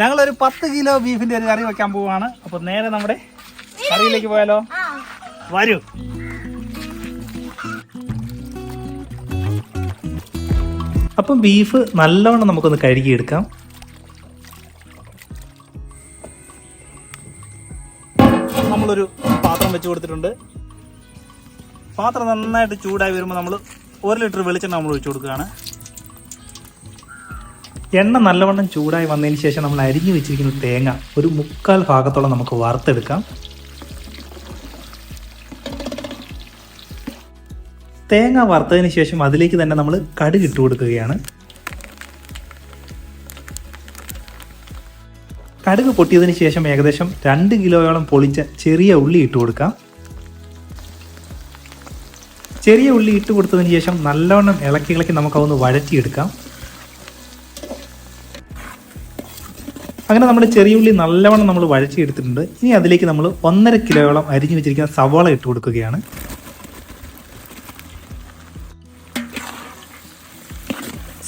ഞങ്ങളൊരു പത്ത് കിലോ ബീഫിന്റെ ഒരു കറി വെക്കാൻ പോവാണ്. അപ്പൊ നേരെ നമ്മുടെ കറിയിലേക്ക് പോയാലോ? വരൂ. അപ്പം ബീഫ് നല്ലവണ്ണം നമുക്കൊന്ന് കഴുകിയെടുക്കാം. നമ്മളൊരു പാത്രം വെച്ച് കൊടുത്തിട്ടുണ്ട്. പാത്രം നന്നായിട്ട് ചൂടായി വരുമ്പോൾ നമ്മൾ ഒരു ലിറ്റർ വെളിച്ചെണ്ണ നമ്മൾ ഒഴിച്ചു കൊടുക്കുകയാണ്. എണ്ണ നല്ലവണ്ണം ചൂടായി വന്നതിന് ശേഷം നമ്മൾ അരിഞ്ഞു വെച്ചിരിക്കുന്ന തേങ്ങ ഒരു മുക്കാൽ ഭാഗത്തോളം നമുക്ക് വറുത്തെടുക്കാം. തേങ്ങ വറുത്തതിന് ശേഷം അതിലേക്ക് തന്നെ നമ്മൾ കടുക് ഇട്ട് കൊടുക്കുകയാണ്. കടുക് പൊട്ടിയതിന് ശേഷം ഏകദേശം രണ്ട് കിലോയോളം പൊളിച്ച ചെറിയ ഉള്ളി ഇട്ട് കൊടുക്കാം. ചെറിയ ഉള്ളി ഇട്ട് കൊടുത്തതിന് ശേഷം നല്ലവണ്ണം ഇളക്കി ഇളക്കി നമുക്കതൊന്ന് വഴറ്റിയെടുക്കാം. അങ്ങനെ നമ്മുടെ ചെറിയ ഉള്ളി നല്ലവണ്ണം നമ്മൾ വഴച്ചെടുത്തിട്ടുണ്ട് ഇനി അതിലേക്ക് നമ്മൾ ഒന്നര കിലോയോളം അരിഞ്ഞു വെച്ചിരിക്കുന്ന സവാള ഇട്ട് കൊടുക്കുകയാണ്.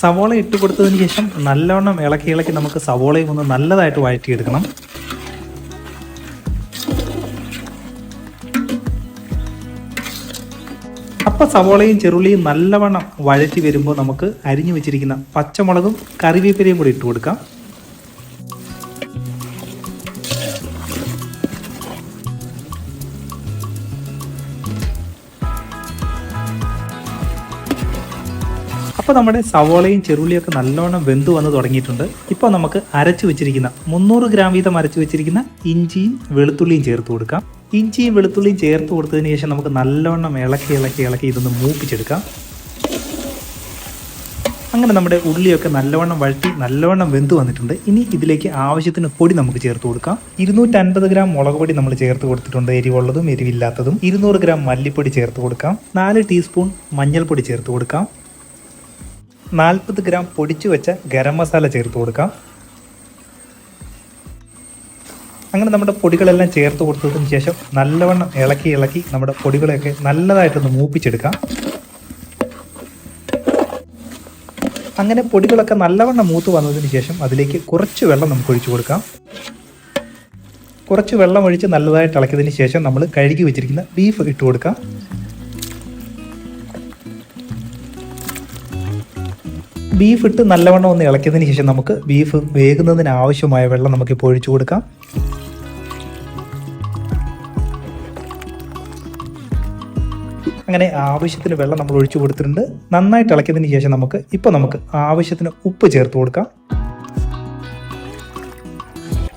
സവോള ഇട്ട് കൊടുത്തതിന് ശേഷം നല്ലവണ്ണം ഇളക്കി ഇളക്കി നമുക്ക് സവോളയും ഒന്ന് നല്ലതായിട്ട് വഴറ്റിയെടുക്കണം. അപ്പം സവോളയും ചെറുള്ളിയും നല്ലവണ്ണം വഴറ്റി വരുമ്പോൾ നമുക്ക് അരിഞ്ഞു വെച്ചിരിക്കുന്ന പച്ചമുളകും കറിവേപ്പിലയും കൂടി ഇട്ട് കൊടുക്കാം. അപ്പോൾ നമ്മുടെ സവോളയും ചെറുള്ളിയും ഒക്കെ നല്ലോണം വെന്ത് വന്ന് തുടങ്ങിയിട്ടുണ്ട്. ഇപ്പോൾ നമുക്ക് അരച്ചു വെച്ചിരിക്കുന്ന മുന്നൂറ് ഗ്രാം വീതം അരച്ചു വെച്ചിരിക്കുന്ന ഇഞ്ചിയും വെളുത്തുള്ളിയും ചേർത്ത് കൊടുക്കാം. ഇഞ്ചിയും വെളുത്തുള്ളിയും ചേർത്ത് കൊടുത്തതിന് ശേഷം നമുക്ക് നല്ലോണം ഇളക്കി ഇളക്കി ഇളക്കി ഇതൊന്ന് മൂപ്പിച്ചെടുക്കാം. അങ്ങനെ നമ്മുടെ ഉള്ളിയൊക്കെ നല്ലവണ്ണം വഴറ്റി നല്ലവണ്ണം വെന്ത് വന്നിട്ടുണ്ട്. ഇനി ഇതിലേക്ക് ആവശ്യത്തിന് പൊടി നമുക്ക് ചേർത്ത് കൊടുക്കാം. ഇരുന്നൂറ്റൻപത് ഗ്രാം മുളക് പൊടി നമ്മൾ ചേർത്ത് കൊടുത്തിട്ടുണ്ട്. എരിവുള്ളതും എരിവില്ലാത്തതും. ഇരുന്നൂറ് ഗ്രാം മല്ലിപ്പൊടി ചേർത്ത് കൊടുക്കാം. നാല് ടീസ്പൂൺ മഞ്ഞൾപ്പൊടി ചേർത്ത് കൊടുക്കാം. നാൽപ്പത് ഗ്രാം പൊടിച്ചു വെച്ച ഗരം മസാല ചേർത്ത് കൊടുക്കാം. അങ്ങനെ നമ്മുടെ പൊടികളെല്ലാം ചേർത്ത് കൊടുത്തതിന് ശേഷം നല്ലവണ്ണം ഇളക്കി ഇളക്കി നമ്മുടെ പൊടികളെയൊക്കെ നല്ലതായിട്ടൊന്ന് മൂപ്പിച്ചെടുക്കാം. അങ്ങനെ പൊടികളൊക്കെ നല്ലവണ്ണം മൂത്ത് വന്നതിന് ശേഷം അതിലേക്ക് കുറച്ച് വെള്ളം നമുക്ക് ഒഴിച്ചു കൊടുക്കാം. കുറച്ച് വെള്ളം ഒഴിച്ച് നല്ലതായിട്ട് ഇളക്കിയതിന് ശേഷം നമ്മൾ കഴുകി വെച്ചിരിക്കുന്ന ബീഫ് ഇട്ട് കൊടുക്കാം. ബീഫ് ഇട്ട് നല്ലവണ്ണം ഒന്ന് ഇളക്കിയതിന് ശേഷം നമുക്ക് ബീഫ് വേകുന്നതിന് ആവശ്യമായ വെള്ളം നമുക്ക് ഇപ്പോൾ ഒഴിച്ചു കൊടുക്കാം. അങ്ങനെ ആവശ്യത്തിന് വെള്ളം നമ്മൾ ഒഴിച്ചു കൊടുത്തിട്ടുണ്ട്. നന്നായിട്ട് ഇളക്കിയതിന് ശേഷം നമുക്ക് ഇപ്പോൾ നമുക്ക് ആവശ്യത്തിന് ഉപ്പ് ചേർത്ത് കൊടുക്കാം.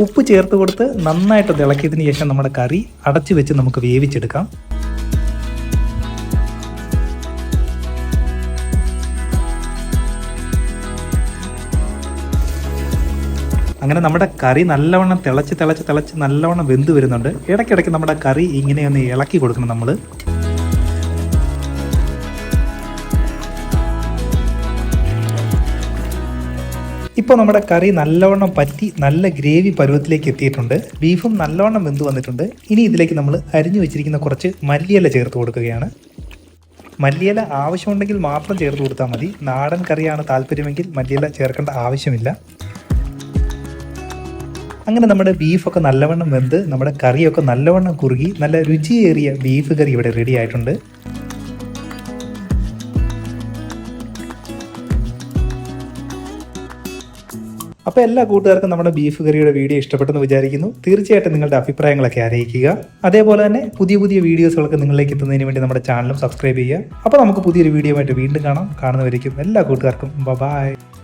ഉപ്പ് ചേർത്ത് കൊടുത്ത് നന്നായിട്ട് ഇളക്കിയതിന് ശേഷം നമ്മുടെ കറി അടച്ചു വെച്ച് നമുക്ക് വേവിച്ചെടുക്കാം. അങ്ങനെ നമ്മുടെ കറി നല്ലവണ്ണം തിളച്ച് തിളച്ച് തിളച്ച് നല്ലവണ്ണം വെന്ത് വരുന്നുണ്ട്. ഇടയ്ക്കിടയ്ക്ക് നമ്മുടെ കറി ഇങ്ങനെ ഒന്ന് ഇളക്കി കൊടുക്കണം നമ്മൾ ഇപ്പോൾ നമ്മുടെ കറി നല്ലവണ്ണം പറ്റി നല്ല ഗ്രേവി പരുവത്തിലേക്ക് എത്തിയിട്ടുണ്ട്. ബീഫും നല്ലവണ്ണം വെന്ത് വന്നിട്ടുണ്ട്. ഇനി ഇതിലേക്ക് നമ്മൾ അരിഞ്ഞു വെച്ചിരിക്കുന്ന കുറച്ച് മല്ലിയില ചേർത്ത് കൊടുക്കുകയാണ്. മല്ലിയില ആവശ്യമുണ്ടെങ്കിൽ മാത്രം ചേർത്ത് കൊടുത്താൽ മതി. നാടൻ കറിയാണ് താല്പര്യമെങ്കിൽ മല്ലിയില ചേർക്കേണ്ട ആവശ്യമില്ല. അങ്ങനെ നമ്മുടെ ബീഫൊക്കെ നല്ലവണ്ണം വെന്ത് നമ്മുടെ കറിയൊക്കെ നല്ലവണ്ണം കുറുകി നല്ല രുചിയേറിയ ബീഫ് കറി ഇവിടെ റെഡി ആയിട്ടുണ്ട്. അപ്പോൾ എല്ലാ കൂട്ടുകാർക്കും നമ്മുടെ ബീഫ് കറിയുടെ വീഡിയോ ഇഷ്ടപ്പെട്ടെന്ന് വിചാരിക്കുന്നു. തീർച്ചയായിട്ടും നിങ്ങളുടെ അഭിപ്രായങ്ങളൊക്കെ അറിയിക്കുക. അതേപോലെ തന്നെ പുതിയ പുതിയ വീഡിയോസുകളൊക്കെ നിങ്ങളിലേക്ക് എത്തുന്നതിന് വേണ്ടി നമ്മുടെ ചാനലും സബ്സ്ക്രൈബ് ചെയ്യുക. അപ്പോൾ നമുക്ക് പുതിയൊരു വീഡിയോ ആയിട്ട് വീണ്ടും കാണാം. കാണുന്നവരേക്കും എല്ലാ കൂട്ടുകാർക്കും ബൈ.